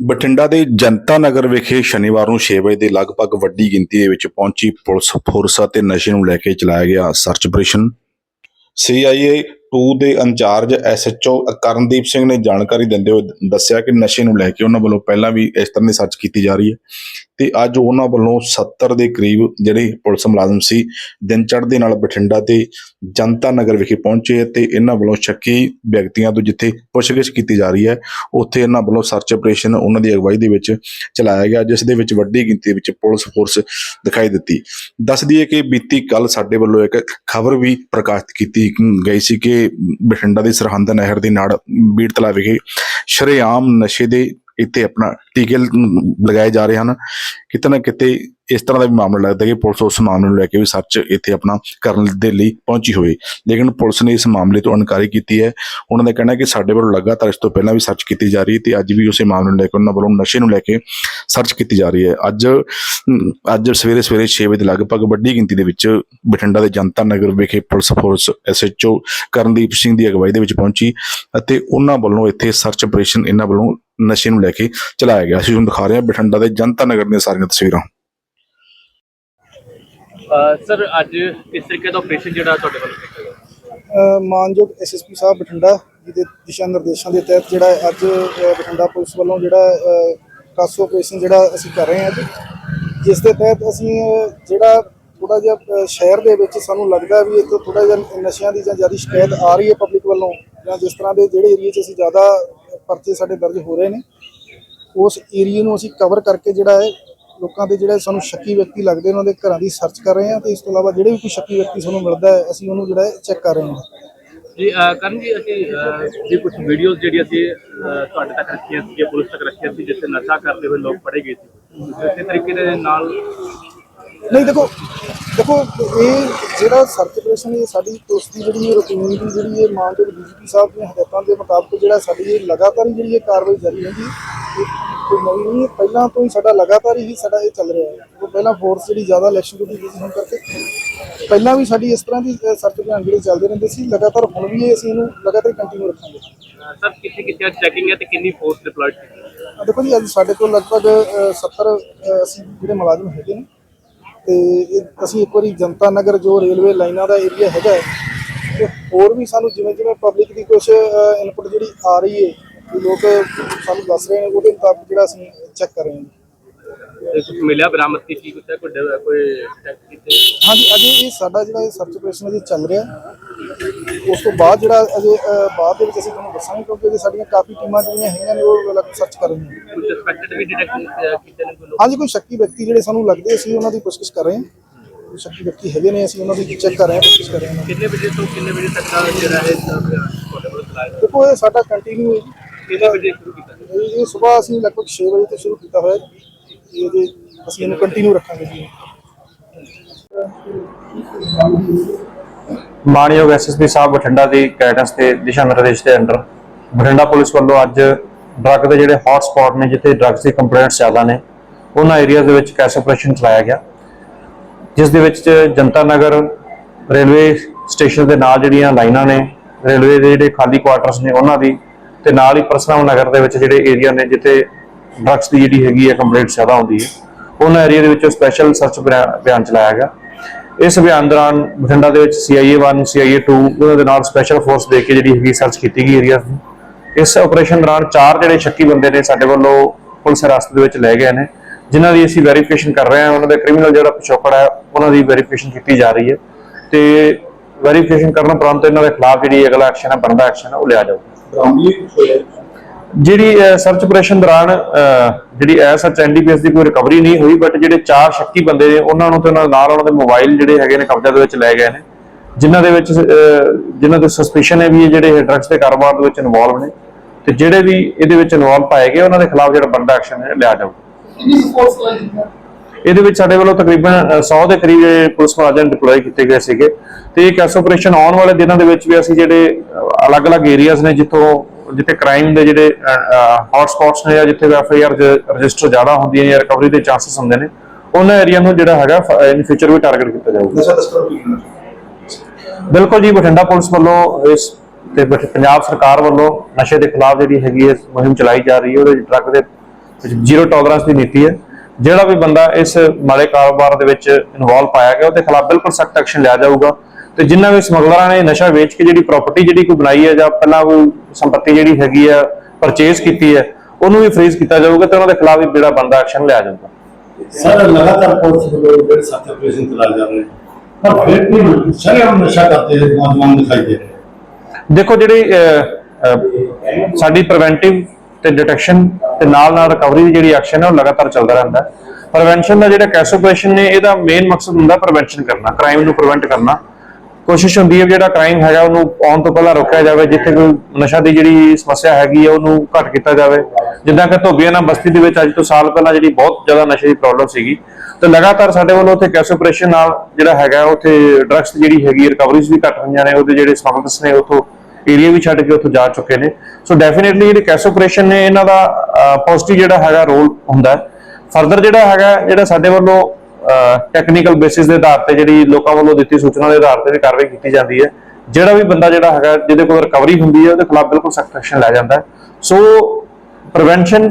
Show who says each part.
Speaker 1: ਬਠਿੰਡਾ ਦੇ ਜਨਤਾ ਨਗਰ ਵਿਖੇ ਸ਼ਨੀਵਾਰ ਨੂੰ 6 ਵਜੇ ਦੇ ਲਗਭਗ ਵੱਡੀ ਗਿਣਤੀ ਦੇ ਵਿੱਚ ਪਹੁੰਚੀ ਪੁਲਿਸ ਫੋਰਸ ਅਤੇ ਨਸ਼ੇ ਨੂੰ ਲੈ ਕੇ ਚਲਾਇਆ ਗਿਆ ਸਰਚ ਆਪਰੇਸ਼ਨ। ਸੀਆਈਏ 2 ਦੇ ਇੰਚਾਰਜ ਐਸਐਚਓ ਕਰਨਦੀਪ ਸਿੰਘ ਨੇ ਜਾਣਕਾਰੀ ਦਿੰਦੇ ਹੋਏ ਦੱਸਿਆ ਕਿ ਨਸ਼ੇ ਨੂੰ ਲੈ ਕੇ ਉਹਨਾਂ ਵੱਲੋਂ ਪਹਿਲਾਂ ਵੀ ਇਸ ਤਰ੍ਹਾਂ ਦੀ ਸਰਚ ਕੀਤੀ ਜਾ ਰਹੀ ਹੈ ਤੇ ਅੱਜ ਉਹਨਾਂ ਵੱਲੋਂ 70 ਦੇ ਕਰੀਬ ਜਿਹੜੇ ਪੁਲਿਸ ਮੁਲਾਜ਼ਮ ਸੀ ਦਿਨ ਚੜ੍ਹਦੇ ਨਾਲ ਬਠਿੰਡਾ ਤੇ ਜਨਤਾ ਨਗਰ ਵਿਖੇ ਪਹੁੰਚੇ ਤੇ ਇਹਨਾਂ ਵੱਲੋਂ ਸ਼ੱਕੀ ਵਿਅਕਤੀਆਂ ਤੋਂ ਜਿੱਥੇ ਪੁੱਛਗਿੱਛ ਕੀਤੀ ਜਾ ਰਹੀ ਹੈ, ਉੱਥੇ ਇਹਨਾਂ ਵੱਲੋਂ ਸਰਚ ਆਪਰੇਸ਼ਨ ਉਹਨਾਂ ਦੀ ਅਗਵਾਈ ਦੇ ਵਿੱਚ ਚਲਾਇਆ ਗਿਆ, ਜਿਸ ਦੇ ਵਿੱਚ ਵੱਡੀ ਗਿਣਤੀ ਵਿੱਚ ਪੁਲਿਸ ਫੋਰਸ ਦਿਖਾਈ ਦਿੱਤੀ। ਦੱਸ ਦਈਏ ਕਿ ਬੀਤੀ ਕੱਲ ਸਾਡੇ ਵੱਲੋਂ ਇੱਕ ਖਬਰ ਵੀ ਪ੍ਰਕਾਸ਼ਿਤ ਕੀਤੀ ਗਈ ਸੀ ਕਿ ਬਠਿੰਡਾ ਦੀ ਸਰਹੰਦ ਨਹਿਰ ਦੇ ਨਾੜ ਬੀੜ ਤਲਾ ਵਿਖੇ ਸ਼ਰੇਆਮ ਨਸ਼ੇ ਦੇ ਇੱਥੇ ਆਪਣਾ ਟੀਕੇ ਲਗਾਏ ਜਾ ਰਹੇ ਹਨ। ਕਿਤੇ ਨਾ ਕਿਤੇ ਇਸ ਤਰ੍ਹਾਂ ਦਾ ਵੀ ਮਾਮਲਾ ਲੱਗਦਾ ਕਿ ਪੁਲਿਸ ਉਸ ਮਾਮਲੇ ਨੂੰ ਲੈ ਕੇ ਵੀ ਸਰਚ ਇੱਥੇ ਆਪਣਾ ਕਰਨ ਦੇ ਲਈ ਪਹੁੰਚੀ ਹੋਵੇ। ਲੇਕਿਨ ਪੁਲਿਸ ਨੇ ਇਸ ਮਾਮਲੇ ਤੋਂ ਇਨਕਾਰੀ ਕੀਤੀ ਹੈ। ਉਹਨਾਂ ਦਾ ਕਹਿਣਾ ਹੈ ਕਿ ਸਾਡੇ ਵੱਲੋਂ ਲਗਾਤਾਰ ਇਸ ਤੋਂ ਪਹਿਲਾਂ ਵੀ ਸਰਚ ਕੀਤੀ ਜਾ ਰਹੀ ਹੈ ਤੇ ਅੱਜ ਵੀ ਉਸੇ ਮਾਮਲੇ ਨੂੰ ਲੈ ਕੇ, ਉਹਨਾਂ ਵੱਲੋਂ ਨਸ਼ੇ ਨੂੰ ਲੈ ਕੇ ਸਰਚ ਕੀਤੀ ਜਾ ਰਹੀ ਹੈ। ਅੱਜ ਅੱਜ ਸਵੇਰੇ ਸਵੇਰੇ 6 ਵਜੇ ਲਗਭਗ ਵੱਡੀ ਗਿਣਤੀ ਦੇ ਵਿੱਚ ਬਠਿੰਡਾ ਦੇ ਜਨਤਾ ਨਗਰ ਵਿਖੇ police force SHO Karandeep Singh ਦੀ ਅਗਵਾਈ ਦੇ ਵਿੱਚ ਪਹੁੰਚੀ ਅਤੇ ਉਹਨਾਂ ਵੱਲੋਂ ਇੱਥੇ ਸਰਚ ਆਪਰੇਸ਼ਨ ਇਹਨਾਂ ਵੱਲੋਂ ਨਸ਼ੇ ਨੂੰ ਲੈ ਕੇ ਚਲਾਇਆ ਗਿਆ। ਅਸੀਂ ਤੁਹਾਨੂੰ ਦਿਖਾ ਰਹੇ ਹਾਂ ਬਠਿੰਡਾ ਦੇ ਜਨਤਾ ਨਗਰ ਦੀਆਂ ਸਾਰੀਆਂ ਤਸਵੀਰਾਂ।
Speaker 2: ਸਰ ਅੱਜ ਕਿਸ ਤਰੀਕੇ ਦਾ ਆਪਰੇਸ਼ਨ ਜਿਹੜਾ ਤੁਹਾਡੇ ਵੱਲੋਂ ਕੀਤਾ ਗਿਆ?
Speaker 3: ਅ, ਮਾਨਯੋਗ ਐਸਐਸਪੀ ਸਾਹਿਬ ਬਠਿੰਡਾ ਜੀ ਦੇ ਦਿਸ਼ਾ ਨਿਰਦੇਸ਼ਾਂ ਦੇ ਤਹਿਤ ਜਿਹੜਾ ਹੈ ਅੱਜ ਅ, ਬਠਿੰਡਾ ਪੁਲਿਸ ਵੱਲੋਂ ਜਿਹੜਾ ਅ, ਕਾਸੋ ਆਪਰੇਸ਼ਨ ਜਿਹੜਾ ਅਸੀਂ ਕਰ ਰਹੇ ਹਾਂ ਅੱਜ ਜਿਸ ਦੇ ਤਹਿਤ ਅਸੀਂ ਅ, ਜਿਹੜਾ ਥੋੜਾ ਜਿਹਾ ਅ, ਸ਼ਹਿਰ ਦੇ ਵਿੱਚ ਸਾਨੂੰ ਲੱਗਦਾ ਵੀ ਇੱਥੇ ਥੋੜਾ ਜਿਹਾ ਨਸ਼ਿਆਂ ਦੀ ਜਾਂ ਜ਼ਿਆਦਾ ਸ਼ਿਕਾਇਤ ਆ ਰਹੀ ਹੈ ਪਬਲਿਕ ਵੱਲੋਂ ਜਾਂ ਜਿਸ ਤਰ੍ਹਾਂ ਦੇ ਜਿਹੜੇ ਏਰੀਆ 'ਚ ਅਸੀਂ ਜ਼ਿਆਦਾ ਪਰਚੇ ਸਾਡੇ ਦਰਜ ਹੋ ਰਹੇ ਨੇ ਉਸ ਏਰੀਆ ਨੂੰ ਅਸੀਂ ਕਵਰ ਕਰਕੇ ਜਿਹੜਾ ਹੈ ਲੋਕਾਂ ਦੇ ਜਿਹੜੇ ਸਾਨੂੰ ਸ਼ੱਕੀ ਵਿਅਕਤੀ ਲੱਗਦੇ ਉਹਨਾਂ ਦੇ ਘਰਾਂ ਦੀ ਸਰਚ ਕਰ ਰਹੇ ਹਾਂ ਤੇ ਇਸ ਤੋਂ ਇਲਾਵਾ ਜਿਹੜੇ ਵੀ ਕੋਈ ਸ਼ੱਕੀ ਵਿਅਕਤੀ ਸਾਨੂੰ ਮਿਲਦਾ ਹੈ ਅਸੀਂ ਉਹਨੂੰ ਜਿਹੜਾ ਚੈੱਕ ਕਰ ਰਹੇ ਹਾਂ।
Speaker 2: ਜੀ ਕਰਨ ਜੀ ਅਸੀਂ ਜੀ ਕੁਝ ਵੀਡੀਓਜ਼ ਜਿਹੜੀ ਅਸੀਂ ਤੁਹਾਡੇ ਤੱਕ ਰੱਖੀਆਂ ਸੀ ਪੁਲਿਸ ਤੱਕ ਰੱਖੀਆਂ ਸੀ ਜਿੱਥੇ ਨਸ਼ਾ ਕਰਦੇ ਹੋਏ ਲੋਕ ਫੜੇ ਗਏ ਸੀ। ਇਸੇ ਤਰੀਕੇ ਦੇ ਨਾਲ
Speaker 3: ਨਹੀਂ ਦੇਖੋ ਦੇਖੋ ਇਹ ਜਿਹੜਾ ਸਰਚ ਆਪਰੇਸ਼ਨ ਇਹ ਸਾਡੀ ਪੁਲਿਸ ਦੀ ਜਿਹੜੀ ਰੂਟੀਨ ਦੀ ਜਿਹੜੀ ਇਹ ਮਾਨਯੋਗ ਡੀਜੀਪੀ ਸਾਹਿਬ ਦੀਆਂ ਹਦਾਇਤਾਂ ਦੇ ਮੁਤਾਬਕ ਜਿਹੜਾ ਸਾਡੀ ਇਹ ਲਗਾਤਾਰ ਜਿਹੜੀ ਇਹ ਕਾਰਵਾਈ ਜਾਰੀ ਹੈ ਇਹ ਕੋਈ ਨਵੀਂ ਨਹੀਂ ਪਹਿਲਾਂ ਤੋਂ ਹੀ ਸਾਡਾ ਲਗਾਤਾਰ ਹੀ ਸਾਡਾ ਇਹ ਚੱਲ ਰਿਹਾ ਹੈ। ਉਹ ਪਹਿਲਾਂ ਫੋਰਸ ਜਿਹੜੀ ਜ਼ਿਆਦਾ ਇਲੈਕਸ਼ਨ ਡਿਊਟੀ ਦੀ ਹੋਣ ਕਰਕੇ ਪਹਿਲਾਂ ਵੀ ਸਾਡੀ ਇਸ ਤਰ੍ਹਾਂ ਦੀ ਸਰਚ ਅਭਿਆਨ ਜਿਹੜੇ ਚੱਲਦੇ ਰਹਿੰਦੇ ਸੀ ਲਗਾਤਾਰ ਹੁਣ ਵੀ ਇਹ ਅਸੀਂ ਇਹਨੂੰ ਲਗਾਤਾਰ ਕੰਟੀਨਿਊ ਰੱਖਾਂਗੇ।
Speaker 2: ਸਰ ਕਿੱਥੇ ਕਿੱਥੇ ਚੈਕਿੰਗ ਹੈ ਤੇ ਕਿੰਨੀ ਫੋਰਸ ਡਿਪਲੋਇਡ ਕੀਤੀ
Speaker 3: ਦੇਖੋ ਜੀ ਅੱਜ ਸਾਡੇ ਕੋਲ ਲਗਭਗ ਅ, 70 ਅ, ਅਸੀਂ ਜਿਹੜੇ ਮੁਲਾਜ਼ਮ ਹੈਗੇ ਨੇ ਤੇ ਅਸੀਂ ਇੱਕ ਵਾਰੀ ਜਨਤਾ ਨਗਰ ਜੋ ਰੇਲਵੇ ਲਾਈਨਾਂ ਦਾ ਏਰੀਆ ਹੈਗਾ ਤੇ ਹੋਰ ਵੀ ਸਾਨੂੰ ਜਿਵੇਂ ਜਿਵੇਂ ਪਬਲਿਕ ਦੀ ਕੁਝ ਇਨਪੁਟ ਜਿਹੜੀ ਆ ਰਹੀ ਹੈ ਲੋਕ ਸਾਨੂੰ ਦੱਸ ਰਹੇ ਨੇ ਉਹਦੇ ਮੁਤਾਬਕ ਜਿਹੜਾ ਅਸੀਂ ਚੈੱਕ ਕਰ ਰਹੇ ਹਾਂ।
Speaker 2: ਕੁਝ ਮਿਲਿਆ ਬਰਾਮਦ ਕੀਤੀ ਕੁਝ ਕੋਈ ਡ- ਕੋਈ ਚੈੱਕ ਕੀਤੇ?
Speaker 3: ਹਾਂਜੀ ਅਜੇ ਇਹ ਸਾਡਾ ਜਿਹੜਾ ਇਹ ਸਰਚ ਆਪਰੇਸ਼ਨ ਅਜੇ ਚੱਲ ਰਿਹਾ। ਹੈ। ਉਸ ਤੋਂ ਬਾਅਦ ਜਿਹੜਾ ਅਜੇ ਅ, ਬਾਅਦ ਦੇ ਵਿੱਚ ਅਸੀਂ ਤੁਹਾਨੂੰ ਦੱਸਾਂਗੇ ਕਿਉਂਕਿ ਅਜੇ ਸਾਡੀਆਂ ਕਾਫੀ ਟੀਮਾਂ ਜਿਹੜੀਆਂ ਹੈਗੀਆਂ ਨੇ ਉਹ ਅਲੱਗ ਸਰਚ ਕਰ ਰਹੀਆਂ ਨੇ।
Speaker 2: ਕੁਝ ਸਸਪੈਕਟਡ ਵੀ ਡਿਟੈਕਟ ਕੀਤੇ ਨੇ ਕੋਈ ਲੋਕ?
Speaker 3: ਹਾਂਜੀ ਕੋਈ ਸ਼ੱਕੀ ਵਿਅਕਤੀ ਜਿਹੜੇ ਸਾਨੂੰ ਲੱਗਦੇ ਅਸੀਂ ਉਹਨਾਂ ਦੀ ਪੁੱਛਗਿੱਛ ਕਰ ਰਹੇ ਹਾਂ। ਕੋਈ ਸ਼ੱਕੀ ਵਿਅਕਤੀ ਹੈਗੇ ਨੇ ਅਸੀਂ ਉਹਨਾਂ ਦੀ ਚੈੱਕ ਕਰ ਰਹੇ ਹਾਂ ਪੁੱਛਗਿੱਛ ਕਰ ਰਹੇ ਹਾਂ।
Speaker 2: ਕਿੰਨੇ ਵਜੇ ਤੋਂ ਕਿੰਨੇ ਵਜੇ ਤੱਕ ਦਾ ਜਿਹੜਾ ਹੈ ਤੁਹਾਡੇ ਵੱਲੋਂ ਚਲਾਇਆ ਜਾ
Speaker 3: ਦੇਖੋ ਇਹ ਸਾਡਾ ਕੰਟੀਨਿਊ ਹੈ ਜੀ।
Speaker 2: ਕਿੰਨੇ ਵਜੇ ਸ਼ੁਰੂ ਕੀਤਾ?
Speaker 3: ਇਹ ਸਵੇਰ ਅਸੀਂ ਲਗਭਗ 6 ਵਜੇ ਤੋਂ ਸ਼ੁਰੂ ਕੀਤਾ ਹੋਇਆ ਹੈ। ਇਹ ਜੇ ਅਸੀਂ ਇਹਨੂੰ ਕੰਟੀਨਿਊ ਰੱਖਾਂਗੇ ਜੀ
Speaker 4: ਮਾਨਯੋਗ ਐਸਐਸਪੀ ਸਾਹਿਬ ਬਠਿੰਡਾ ਦੀ ਗਾਈਡੈਂਸ ਤੇ ਦਿਸ਼ਾ ਨਿਰਦੇਸ਼ ਦੇ ਅੰਡਰ ਬਠਿੰਡਾ ਪੁਲਿਸ ਵੱਲੋਂ ਅੱਜ ਡਰੱਗ ਦੇ ਜਿਹੜੇ ਹੌਟ ਸਪੌਟ ਨੇ ਜਿੱਥੇ ਡਰੱਗਸ ਦੀ ਕੰਪਲੇਂਟਸ ਜ਼ਿਆਦਾ ਨੇ ਉਹਨਾਂ ਏਰੀਆਜ਼ ਦੇ ਵਿੱਚ ਕੈਸ਼ ਆਪਰੇਸ਼ਨ ਚਲਾਇਆ ਗਿਆ ਜਿਸ ਦੇ ਵਿੱਚ ਜਨਤਾ ਨਗਰ ਰੇਲਵੇ ਸਟੇਸ਼ਨ ਦੇ ਨਾਲ ਜਿਹੜੀਆਂ ਲਾਈਨਾਂ ਨੇ ਰੇਲਵੇ ਦੇ ਜਿਹੜੇ ਖਾਲੀ ਕੁਆਟਰਸ ਨੇ ਉਹਨਾਂ ਦੀ ਤੇ ਨਾਲ ਹੀ ਪਰਸਨਮ ਨਗਰ ਦੇ ਵਿੱਚ ਜਿਹੜੇ ਏਰੀਆ ਨੇ ਜਿੱਥੇ ਡਰੱਗਸ ਦੀ ਜਿਹੜੀ ਹੈਗੀ ਹੈ ਕੰਪਲੇਂਟ ਜ਼ਿਆਦਾ ਆਉਂਦੀ ਹੈ, ਉਹਨਾਂ ਏਰੀਆ ਦੇ ਵਿੱਚ ਸਪੈਸ਼ਲ ਸਰਚ ਅਭਿਆਨ ਚਲਾਇਆ ਗਿਆ। ਇਸ ਅਭਿਆਨ ਦੌਰਾਨ ਬਠਿੰਡਾ ਦੇ ਵਿੱਚ CIA 1 CIA 2 ਉਹਨਾਂ ਦੇ ਨਾਲ ਸਪੈਸ਼ਲ ਫੋਰਸ ਦੇ ਕੇ ਜਿਹੜੀ ਹੈਗੀ ਸਰਚ ਕੀਤੀ ਗਈ ਏਰੀਆ ਦੀ। ਇਸ ਆਪਰੇਸ਼ਨ ਦੌਰਾਨ ਚਾਰ ਜਿਹੜੇ ਸ਼ੱਕੀ ਬੰਦੇ ਨੇ ਸਾਡੇ ਵੱਲੋਂ ਪੁਲਿਸ ਹਿਰਾਸਤ ਦੇ ਵਿੱਚ ਲੈ ਗਏ ਨੇ, ਜਿਨ੍ਹਾਂ ਦੀ ਅਸੀਂ ਵੈਰੀਫਿਕੇਸ਼ਨ ਕਰ ਰਹੇ ਹਾਂ। ਉਹਨਾਂ ਦਾ ਕ੍ਰਿਮੀਨਲ ਜਿਹੜਾ ਪਿਛੋਕੜ ਹੈ, ਉਹਨਾਂ ਦੀ ਵੈਰੀਫਿਕੇਸ਼ਨ ਕੀਤੀ ਜਾ ਰਹੀ ਹੈ ਤੇ ਵੈਰੀਫਿਕੇਸ਼ਨ ਕਰਨ ਉਪਰੰਤ ਇਹਨਾਂ ਦੇ ਖਿਲਾਫ ਜਿਹੜੀ ਅਗਲਾ ਐਕਸ਼ਨ ਹੈ, ਬਣਦਾ ਐਕਸ਼ਨ ਹੈ, ਉਹ ਲਿਆ ਜਾਊਗਾ। ਜਿਹੜੀ ਸਰਚ ਆਪਰੇਸ਼ਨ ਦੌਰਾਨ ਜਿਹੜੀ ਐ ਸੱਚ ਐਨਡੀਪੀਐਸ ਦੀ ਕੋਈ ਰਿਕਵਰੀ ਨਹੀਂ ਹੋਈ ਬਟ ਜਿਹੜੇ ਚਾਰ ਸ਼ੱਕੀ ਬੰਦੇ ਨੇ ਉਹਨਾਂ ਨੂੰ ਤੇ ਉਹਨਾਂ ਨਾਲ ਉਹਨਾਂ ਦੇ ਮੋਬਾਈਲ ਜਿਹੜੇ ਹੈਗੇ ਨੇ ਕਬਜ਼ਾ ਦੇ ਵਿੱਚ ਲੈ ਗਏ ਨੇ ਜਿਨ੍ਹਾਂ ਦੇ ਵਿੱਚ ਜਿਨ੍ਹਾਂ ਦੇ ਸਸਪੀਸ਼ਨ ਹੈ ਵੀ ਇਹ ਜਿਹੜੇ ਡਰੱਗਸ ਦੇ ਕਾਰੋਬਾਰ ਦੇ ਵਿੱਚ ਇਨਵੋਲਵ ਨੇ ਤੇ ਜਿਹੜੇ ਵੀ ਇਹਦੇ ਵਿੱਚ ਇਨਵੋਲਵ ਪਾਏ ਗਏ ਉਹਨਾਂ ਦੇ ਖਿਲਾਫ ਜਿਹੜਾ ਬਣਦਾ ਐਕਸ਼ਨ ਹੈ ਲਿਆ ਜਾਊਗਾ ਇਹਦੇ ਵਿੱਚ ਸਾਡੇ ਵੱਲੋਂ ਤਕਰੀਬਨ ਅ, 100 ਦੇ ਕਰੀਬ ਪੁਲਿਸ ਮੁਲਾਜ਼ਮ ਡਿਪਲੋਏ ਕੀਤੇ ਗਏ ਸੀਗੇ। ਤੇ ਇਹ ਕੈਸ ਆਪਰੇਸ਼ਨ ਆਉਣ ਵਾਲੇ ਦਿਨਾਂ ਦੇ ਵਿੱਚ ਵੀ ਅਸੀਂ ਜਿਹੜੇ ਅਲੱਗ-ਅਲੱਗ ਏਰੀਆਜ਼ ਨੇ ਜਿੱਥੋਂ ਜਿੱਥੇ ਕ੍ਰਾਈਮ ਦੇ ਜਿਹੜੇ ਹੌਟ ਸਪੌਟਸ ਨੇ ਜਾਂ ਜਿੱਥੇ ਐਫਆਈਆਰ ਰਜਿਸਟਰ ਜ਼ਿਆਦਾ ਹੁੰਦੀਆਂ ਜਾਂ ਰਿਕਵਰੀ ਦੇ ਚਾਂਸਸ ਹੁੰਦੇ ਨੇ ਉਹਨਾਂ ਏਰੀਆ ਨੂੰ ਜਿਹੜਾ ਹੈਗਾ ਇਨ ਫਿਊਚਰ ਵੀ ਟਾਰਗੇਟ ਕੀਤਾ ਜਾਊਗਾ। ਬਿਲਕੁਲ ਜੀ ਬਠਿੰਡਾ ਪੁਲਿਸ ਵੱਲੋਂ ਇਸ ਤੇ ਪੰਜਾਬ ਸਰਕਾਰ ਵੱਲੋਂ ਨਸ਼ੇ ਦੇ ਖਿਲਾਫ ਜਿਹੜੀ ਹੈਗੀ ਹੈ ਮੁਹਿੰਮ ਚਲਾਈ ਜਾ ਰਹੀ ਹੈ ਉਹਦੇ ਡਰੱਗ ਦੇ ਜ਼ੀਰੋ ਟੋਲਰੈਂਸ ਦੀ ਨੀਤੀ ਹੈ। ਜਿਹੜਾ ਵੀ ਬੰਦਾ ਇਸ ਮਾੜੇ ਕਾਰੋਬਾਰ ਦੇ ਵਿੱਚ ਇਨਵੋਲਵ ਪਾਇਆ ਗਿਆ ਉਹਦੇ ਖਿਲਾਫ ਬਿਲਕੁਲ ਸਖਤ ਐਕਸ਼ਨ ਲਿਆ ਜਾਊਗਾ ਤੇ ਜਿਨ੍ਹਾਂ ਵੀ ਸਮਗਲਰਾਂ ਨੇ ਨਸ਼ਾ ਵੇਚ ਕੇ ਜਿਹੜੀ ਪ੍ਰਾਪਰਟੀ ਜਿਹੜੀ ਕੋਈ ਬਣਾਈ ਹੈ ਜਾਂ ਪਹਿਲਾਂ ਕੋਈ ਸੰਪત્ਤੀ ਜਿਹੜੀ ਹੈਗੀ ਆ ਪਰਚੇਸ ਕੀਤੀ ਹੈ ਉਹਨੂੰ ਵੀ ਫ੍ਰੀਜ਼ ਕੀਤਾ ਜਾਊਗਾ ਤੇ ਉਹਨਾਂ ਦੇ ਖਿਲਾਫ ਵੀ ਜਿਹੜਾ ਬੰਦਾ ਐਕਸ਼ਨ ਲਿਆ ਜਾਊਗਾ
Speaker 5: ਸਰ ਲਗਾਤਾਰ ਪੁਲਿਸ ਵੱਲੋਂ ਜਿਹੜੇ ਸਖਤ ਆਪਰੇਸ਼ਨ ਚਲਾਏ ਜਾ ਰਹੇ ਨੇ ਪਰ ਫਿਰ ਵੀ ਸ਼ਰਮ ਨਸ਼ਾ ਕਰਦੇ ਨੌਜਵਾਨ ਦਿਖਾਈ ਦੇ ਰਹੇ।
Speaker 4: ਦੇਖੋ ਜਿਹੜੀ ਸਾਡੀ ਪ੍ਰੀਵੈਂਟਿਵ ਤੇ ਡਿਟੈਕਸ਼ਨ ਤੇ ਨਾਲ ਨਾਲ ਰਿਕਵਰੀ ਦੀ ਜਿਹੜੀ ਐਕਸ਼ਨ ਹੈ ਉਹ ਲਗਾਤਾਰ ਚੱਲਦਾ ਰਹਿੰਦਾ ਹੈ। ਪ੍ਰੀਵੈਂਸ਼ਨ ਦਾ ਜਿਹੜਾ ਕੈਸ ਆਪਰੇਸ਼ਨ ਨੇ, ਇਹਦਾ ਮੇਨ ਮਕਸਦ ਹੁੰਦਾ ਪ੍ਰੀਵੈਂਸ਼ਨ ਕਰਨਾ ਕ੍ਰਾਈਮ ਨੂੰ ਪ੍ਰੀਵੈਂਟ ਕਰਨਾ। ਕੋਸ਼ਿਸ਼ ਹੁੰਦੀ ਹੈ ਜਿਹੜਾ ਕ੍ਰਾਈਮ ਹੈਗਾ ਉਹਨੂੰ ਆਉਣ ਤੋਂ ਪਹਿਲਾਂ ਰੋਕਿਆ ਜਾਵੇ, ਜਿੱਥੇ ਕੋਈ ਨਸ਼ਾ ਦੀ ਜਿਹੜੀ ਸਮੱਸਿਆ ਹੈਗੀ ਹੈ ਉਹਨੂੰ ਘੱਟ ਕੀਤਾ ਜਾਵੇ। ਜਿੱਦਾਂ ਕਿ ਧੋਬੀਆਂ ਨਾਲ ਬਸਤੀ ਦੇ ਵਿੱਚ ਅੱਜ ਤੋਂ ਸਾਲ ਪਹਿਲਾਂ ਜਿਹੜੀ ਬਹੁਤ ਜ਼ਿਆਦਾ ਨਸ਼ੇ ਦੀ ਪ੍ਰੋਬਲਮ ਸੀਗੀ। ਤੇ ਲਗਾਤਾਰ ਸਾਡੇ ਵੱਲੋਂ ਉੱਥੇ ਕੈਸ ਆਪਰੇਸ਼ਨ ਨਾਲ ਜਿਹੜਾ ਹੈਗਾ, ਉੱਥੇ ਡਰੱਗਸ ਜਿਹੜੀ ਹੈਗੀ ਰਿਕਵਰੀਜ਼ ਵੀ ਘੱਟ ਹੋਈਆਂ ਨੇ, ਉਹਦੇ ਜਿਹੜੇ ਸਮਗਲਰਸ ਨੇ, ਉੱਥੋਂ ਏਰੀਆ ਵੀ ਛੱਡ ਕੇ ਉੱਥੋਂ ਜਾ ਚੁੱਕੇ ਨੇ। ਸੋ ਡੈਫੀਨਿਟਲੀ ਜਿਹੜੇ ਕੈਸ ਆਪਰੇਸ਼ਨ ਨੇ, ਇਹਨਾਂ ਦਾ ਪੋਜ਼ਿਟਿਵ ਜਿਹੜਾ ਹੈਗਾ ਰੋਲ ਹੁੰਦਾ ਫਰਦਰ ਜਿਹੜਾ ਹੈਗਾ, ਜਿਹੜਾ ਸਾਡੇ ਵੱਲੋਂ ਟੈਕਨੀਕਲ ਬੇਸਿਸ ਦੇ ਆਧਾਰ ਤੇ ਜਿਹੜੀ ਲੋਕਾਂ ਵੱਲੋਂ ਦਿੱਤੀ ਸੂਚਨਾ ਦੇ ਆਧਾਰ ਤੇ ਵੀ ਕਾਰਵਾਈ ਕੀਤੀ ਜਾਂਦੀ ਹੈ। ਜਿਹੜਾ ਵੀ ਬੰਦਾ ਜਿਹੜਾ ਹੈਗਾ, ਜਿਹਦੇ ਕੋਲ ਰਿਕਵਰੀ ਹੁੰਦੀ ਹੈ, ਉਹਦੇ ਖਿਲਾਫ ਬਿਲਕੁਲ ਸਖਤ ਐਕਸ਼ਨ ਲਿਆ ਜਾਂਦਾ ਸੋ ਪ੍ਰੀਵੈਂਸ਼ਨ